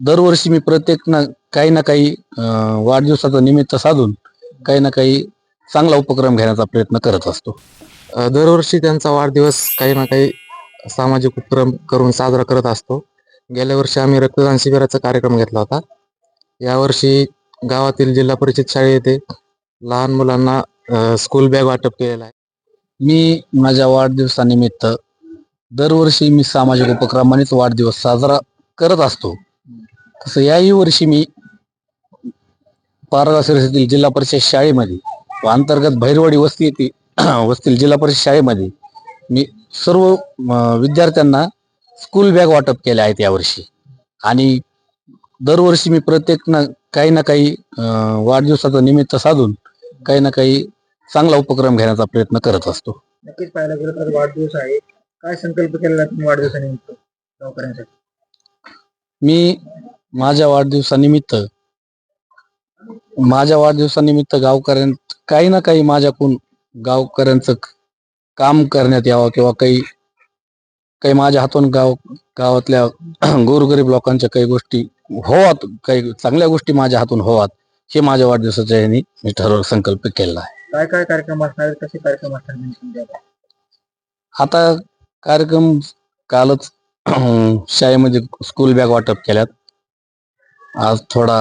दरवर्षी मी प्रत्येक ना काही ना काही वाढदिवसाचं निमित्त साधून काही ना काही चांगला उपक्रम घेण्याचा प्रयत्न करत असतो. दरवर्षी त्यांचा वाढदिवस काही ना काही सामाजिक उपक्रम करून साजरा करत असतो. गेल्या वर्षी आम्ही रक्तदान शिबिराचा कार्यक्रम घेतला होता. यावर्षी गावातील जिल्हा परिषद शाळे येथे लहान मुलांना स्कूल बॅग वाटप केलेला आहे. मी माझ्या वाढदिवसानिमित्त दरवर्षी मी सामाजिक उपक्रमानेच वाढदिवस साजरा करत असतो. तसं याही वर्षी मी पारगा येथील जिल्हा परिषद शाळेमध्ये व अंतर्गत भैरवाडी वस्ती येथे वस्तील जिल्हा परिषद शाळेमध्ये मी सर्व विद्यार्थ्यांना स्कूल बॅग वाटप केल्या आहेत यावर्षी. आणि दरवर्षी मी प्रत्येक ना काही ना काही वाढदिवसाचं निमित्त साधून काही ना काही चांगला उपक्रम घेण्याचा प्रयत्न करत असतो. नक्कीच पाहायला गेलं तर वाढदिवस आहे. काय संकल्प केलेला तुम्ही वाढदिवसानिमित्त? गावकऱ्यांसाठी. मी माझ्या वाढदिवसानिमित्त माझ्या वाढदिवसानिमित्त गावकऱ्यां काही ना काही माझ्याकडून गावकऱ्यांचं काम करण्यात यावं किंवा काही काही माझ्या हातून गाव गावातल्या गोरगरीब लोकांच्या काही गोष्टी होवात काही चांगल्या गोष्टी माझ्या हातून होवात हे माझ्या वाढदिवसाच्या ह्यानी मी ठरव संकल्प केलेला आहे. काय काय कार्यक्रम असणार कसे कार्यक्रम असणार? आता कार्यक्रम कालच शाळेमध्ये स्कूल बॅग वाटप केल्यात. आज थोडा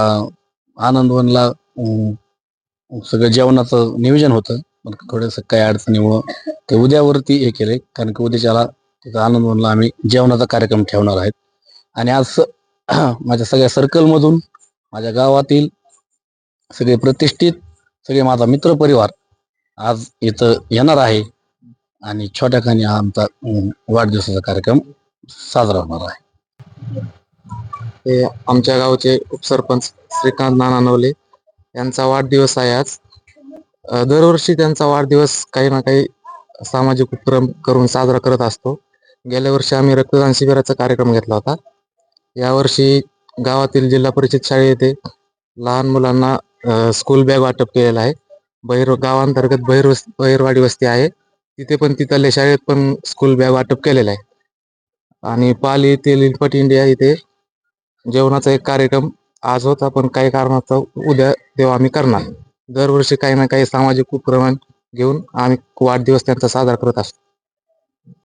आनंदवनला सगळं जेवणाचं नियोजन होतं. पण थोडंसं काही अडचणीमुळं ते उद्यावरती हे केले कारण की उद्याच्याला तिथं आनंदवनला आम्ही जेवणाचा कार्यक्रम ठेवणार आहेत. आणि आज स- माझ्या सगळ्या सर्कलमधून माझ्या गावातील सगळे प्रतिष्ठित सगळे माझा मित्र परिवार आज इथं येणार आहे. आणि छोट्या खानी हा आमचा वाढदिवसाचा कार्यक्रम साजरा होणार आहे. हे आमच्या गावचे उपसरपंच श्रीकांत नाना नवले यांचा वाढदिवस आहे आज. दरवर्षी त्यांचा वाढदिवस काही ना काही सामाजिक उपक्रम करून साजरा करत असतो. गेल्या वर्षी आम्ही रक्तदान शिबिराचा कार्यक्रम घेतला होता. यावर्षी गावातील जिल्हा परिषद शाळे येथे लहान मुलांना स्कूल बॅग वाटप केलेला आहे. बहिर गावांतर्गत बहिर बहिरवाडी वस्ती आहे. तिथे पण तिथल्या शाळेत पण स्कूल बॅग वाटप केलेला आहे. आणि पाली येथील इन्फट इंडिया इथे जेवणाचा एक कार्यक्रम आज होता पण काही कारणास्तव उद्या तेव्हा आम्ही करणार. दरवर्षी काही ना काही सामाजिक उपक्रम घेऊन आम्ही वाढदिवस त्यांचा साजरा करत असतो.